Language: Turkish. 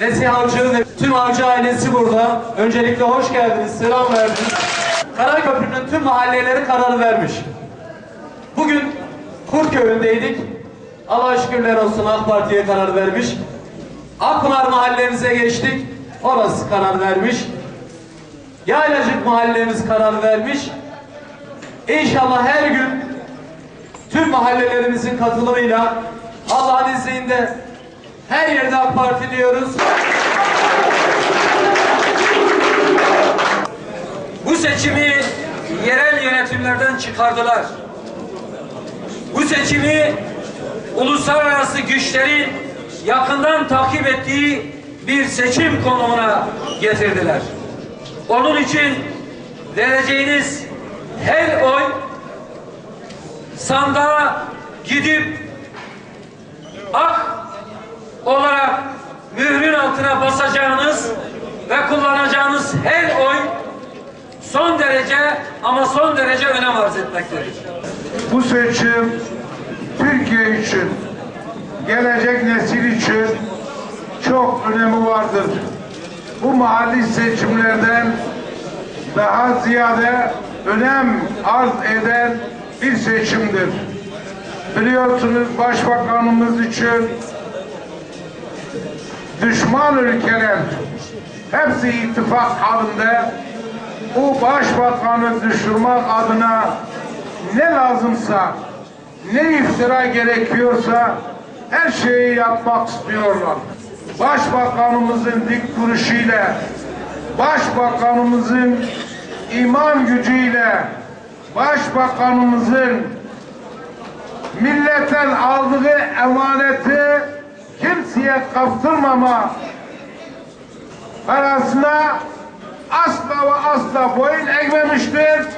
Nesih Avcı ve tüm Avcı ailesi burada. Öncelikle hoş geldiniz, selam verdiniz. Karaköprü'nün tüm mahalleleri kararı vermiş. Bugün Kurtköy'ündeydik. Allah şükürler olsun AK Parti'ye karar vermiş. Akpınar mahallemize geçtik. Orası karar vermiş. Yaylacık mahallemiz karar vermiş. İnşallah her gün tüm mahallelerimizin katılımıyla Allah'ın izniyle her yerde AK Parti diyoruz. Bu seçimi yerel yönetimlerden çıkardılar. Bu seçimi uluslararası güçlerin yakından takip ettiği bir seçim konumuna getirdiler. Onun için vereceğiniz her oy sandığa gidip olarak mührün altına basacağınız ve kullanacağınız her oy son derece ama son derece önem arz etmektedir. Bu seçim Türkiye için, gelecek nesil için çok önemi vardır. Bu mahalli seçimlerden daha ziyade önem arz eden bir seçimdir. Biliyorsunuz Başbakanımız için düşman ülkeler hepsi ittifak halinde bu başbakanı düşürmek adına ne lazımsa, ne iftira gerekiyorsa her şeyi yapmak istiyorlar. Başbakanımızın dik duruşuyla, başbakanımızın iman gücüyle, başbakanımızın milletten aldığı emaneti kimseye kaptırmama parasına asla ve asla boyun eğmemiştir.